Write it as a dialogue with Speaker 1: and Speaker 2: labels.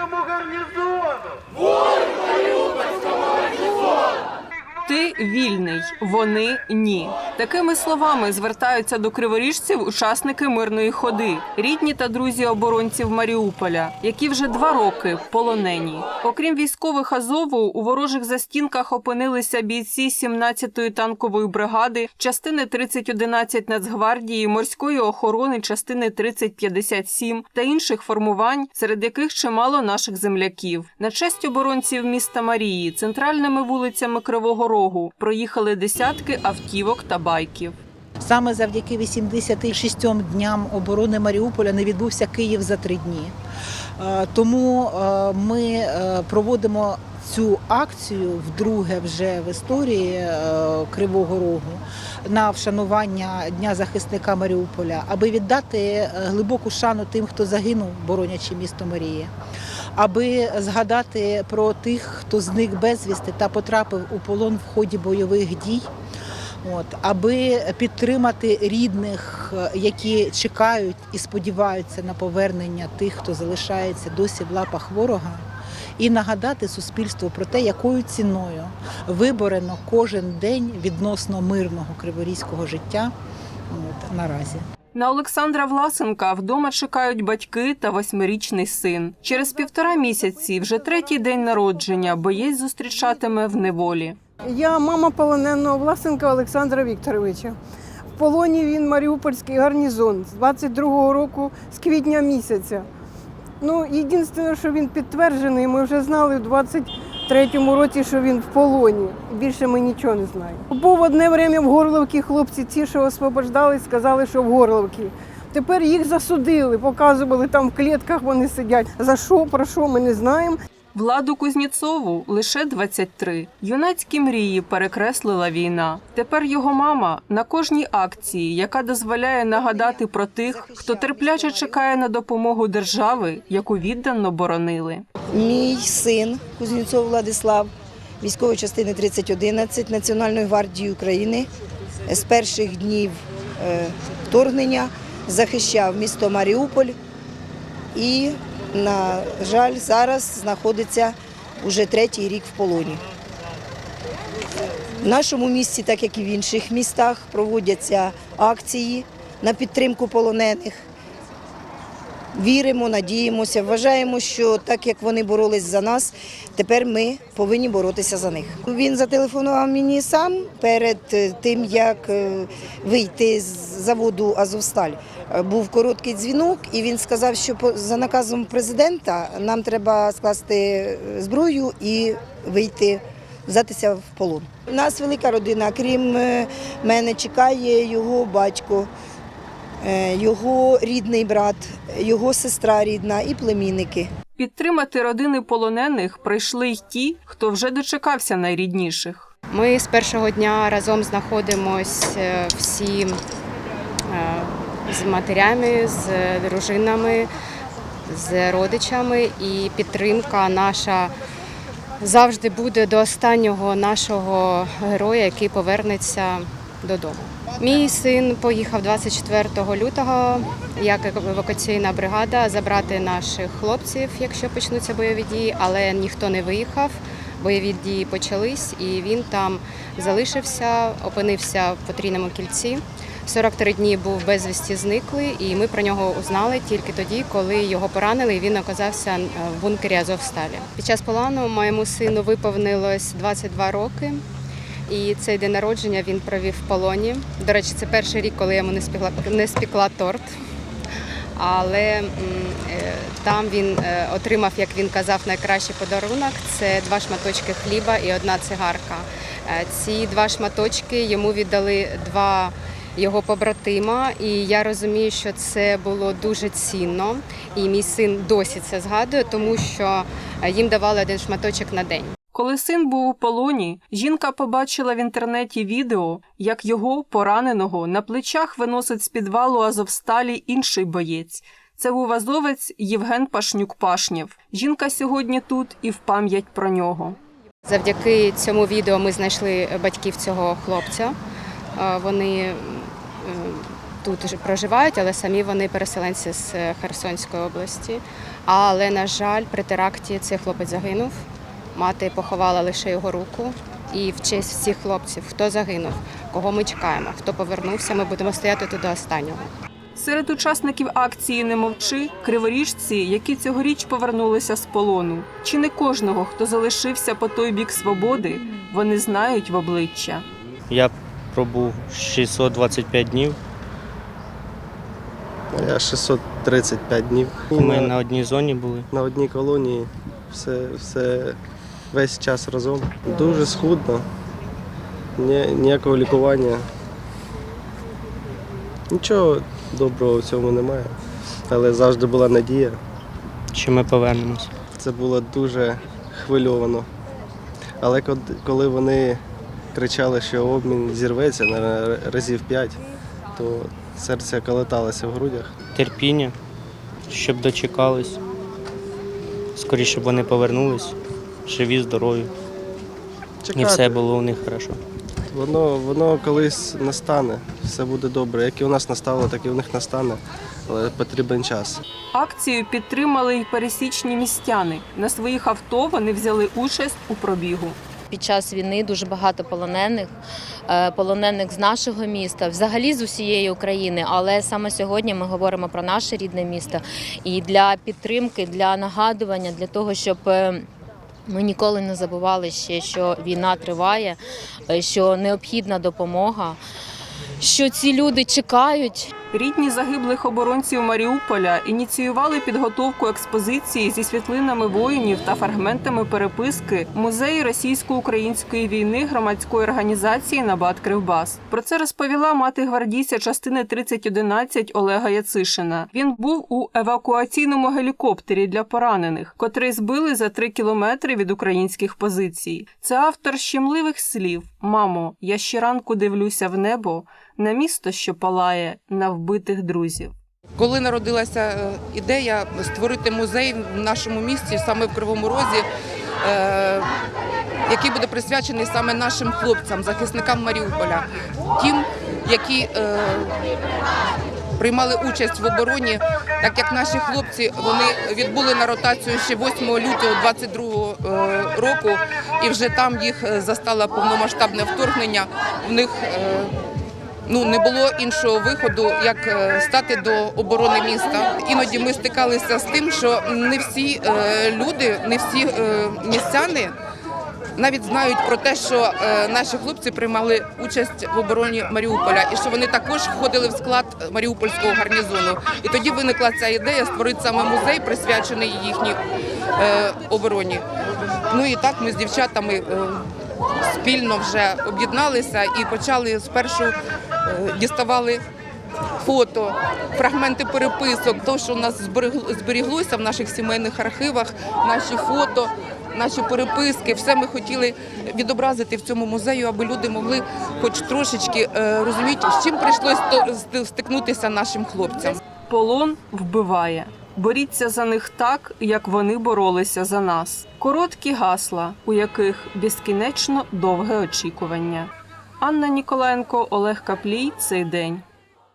Speaker 1: Маріупольському гарнізону!
Speaker 2: Ти вільний, вони ні. Такими словами звертаються до криворіжців учасники мирної ходи, рідні та друзі оборонців Маріуполя, які вже два роки полонені. Окрім військових Азову, у ворожих застінках опинилися бійці 17-ї танкової бригади, частини 3011 Нацгвардії, морської охорони, частини 3057 та інших формувань, серед яких чимало наших земляків. На честь оборонців міста Марії центральними вулицями Кривого Рогу проїхали десятки автівок та байків.
Speaker 3: Саме завдяки 86 дням оборони Маріуполя не відбувся Київ за три дні. Е, Тому е, ми е, проводимо цю акцію вдруге вже в історії Кривого Рогу на вшанування Дня захисника Маріуполя, аби віддати глибоку шану тим, хто загинув, боронячи місто Марії. Аби згадати про тих, хто зник безвісти та потрапив у полон в ході бойових дій, От, аби підтримати рідних, е, які чекають і сподіваються на повернення тих, хто залишається досі в лапах ворога, і нагадати суспільству про те, якою ціною виборено кожен день відносно мирного криворізького життя от, наразі.
Speaker 2: На Олександра Власенка вдома чекають батьки та восьмирічний син. Через півтора місяці, вже третій день народження, боєць зустрічатиме в неволі.
Speaker 4: Я мама полоненого Власенка Олександра Вікторовича. В полоні він Маріупольський гарнізон з 22-го року, з квітня місяця. Ну, єдине, що він підтверджений, ми вже знали в 23-му році, що він в полоні. Більше ми нічого не знаємо. Був одне время в Горловці хлопці, ті, що освобождались, сказали, що в Горловці. Тепер їх засудили, показували там в клітках вони сидять. За що, про що, ми не знаємо.
Speaker 2: Владу Кузнєцову лише 23. Юнацькі мрії перекреслила війна. Тепер його мама на кожній акції, яка дозволяє нагадати про тих, хто терпляче чекає на допомогу держави, яку віддано боронили.
Speaker 5: Мій син Кузнєцов Владислав, військової частини 3011 Національної гвардії України з перших днів е, вторгнення захищав місто Маріуполь і, на жаль, зараз знаходиться уже третій рік в полоні. В нашому місті, так як і в інших містах, проводяться акції на підтримку полонених. Віримо, надіємося, вважаємо, що так як вони боролись за нас, тепер ми повинні боротися за них. Він зателефонував мені сам перед тим, як е, вийти з заводу Азовсталь. Був короткий дзвінок, і він сказав, що по- за наказом президента нам треба скласти е, зброю і вийти, здатися в полон. У нас велика родина, крім е, мене, чекає його батько. Е, його рідний брат, його сестра рідна і племінники.
Speaker 2: Підтримати родини полонених прийшли й ті, хто вже дочекався найрідніших.
Speaker 6: Ми з першого дня разом знаходимось е, всі з матерями, з дружинами, з родичами, і підтримка наша завжди буде до останнього нашого героя, який повернеться додому. Мій син поїхав 24 лютого як евакуаційна бригада забрати наших хлопців, якщо почнуться бойові дії, але ніхто не виїхав. Бойові дії почались, і він там залишився, опинився в потрійному кільці. 43 дні був безвісті зниклий, і ми про нього узнали тільки тоді, коли його поранили, і він оказався е, в бункері Азовсталі. Під час полону моєму сину виповнилось 22 роки. І цей день народження він провів в полоні. До речі, це перший рік, коли я йому не спекла, не спекла торт. Але е, там він е, отримав, як він казав, найкращий подарунок це два шматочки хліба і одна цигарка. Ці два шматочки йому віддали два його побратима, і я розумію, що це було дуже цінно. І мій син досі це згадує, тому що е, їм давали один шматочок на день.
Speaker 2: Коли син був у полоні, жінка побачила в інтернеті відео, як його пораненого на плечах виносить з підвалу Азовсталі інший боєць. Це був азовець Євген Пашнюк-Пашнєв. Жінка сьогодні тут і в пам'ять про нього.
Speaker 6: Завдяки цьому відео ми знайшли батьків цього хлопця. Вони е, тут ж проживають, але самі вони переселенці з е, Херсонської області. Але, на жаль, при теракті цей хлопець загинув. Мати поховала лише його руку. І в честь всіх хлопців, хто загинув, кого ми чекаємо, хто повернувся, ми будемо стояти тут до останнього.
Speaker 2: Серед учасників акції Не мовчи криворіжці, які цьогоріч повернулися з полону. Чи не кожного, хто залишився по той бік свободи, вони знають в обличчя.
Speaker 1: Я пробув 625 днів.
Speaker 7: Я 635 днів.
Speaker 1: Ми на одній зоні були.
Speaker 7: на одній колонії, все, все, весь час разом. Дуже схудно, Ні, ніякого лікування. Нічого доброго в цьому немає. Але завжди була надія.
Speaker 1: Що ми повернемось.
Speaker 7: Це було дуже хвильовано. Але коли вони кричали, що обмін зірветься на разів п'ять, то серце калаталося в грудях.
Speaker 1: Терпіння, щоб дочекались. Скоріше, щоб вони повернулись, живі, здорові. І все було у них хорошо.
Speaker 7: Воно, воно колись настане, все буде добре. Як і у нас настало, так і у них настане, але потрібен час.
Speaker 2: Акцію підтримали й пересічні містяни. На своїх авто вони взяли участь у пробігу.
Speaker 8: Під час війни дуже багато полонених, е, полонених з нашого міста, взагалі з усієї України. Але саме сьогодні ми говоримо про наше рідне місто. І для підтримки, для нагадування, для того, щоб е, ми ніколи не забували ще, що війна триває, е, що необхідна допомога, що ці люди чекають.
Speaker 2: Рідні загиблих оборонців Маріуполя ініціювали підготовку експозиції зі світлинами воїнів та фрагментами переписки в музеї російсько-української війни громадської організації Набат Кривбас. Про це розповіла мати гвардійця частини 3011 Олега Яцишина. Він був у евакуаційному гелікоптері для поранених, котрий збили за три кілометри від українських позицій. Це автор щемливих слів: Мамо, я щоранку дивлюся в небо на місто, що палає, на вбитих друзів.
Speaker 9: Коли народилася е, ідея створити музей в нашому місті, саме в Кривому Розі, е, який буде присвячений саме нашим хлопцям, захисникам Маріуполя, тим, які е, приймали участь в обороні, так як наші хлопці вони відбули на ротацію ще 8 лютого 22 е, року, і вже там їх застало повномасштабне вторгнення. В них ну не було іншого виходу, як е, стати до оборони міста. Іноді ми стикалися з тим, що не всі е, люди, не всі е, містяни. Навіть знають про те, що е, наші хлопці приймали участь в обороні Маріуполя, і що вони також входили в склад Маріупольського гарнізону. І тоді виникла ця ідея створити саме музей, присвячений їхній е, обороні. Ну і так ми з дівчатами е, спільно вже об'єдналися і почали спершу е, діставали фото, фрагменти переписок, то, що у нас зберіглося в наших сімейних архівах, наші фото. Наші переписки, все ми хотіли відобразити в цьому музею, аби люди могли хоч трошечки е, розуміти, з чим ст- стикнутися нашим хлопцям.
Speaker 2: Полон вбиває. Боріться за них так, як вони боролися за нас. Короткі гасла, у яких безкінечно довге очікування. Анна Ніколенко, Олег Каплій. Цей день.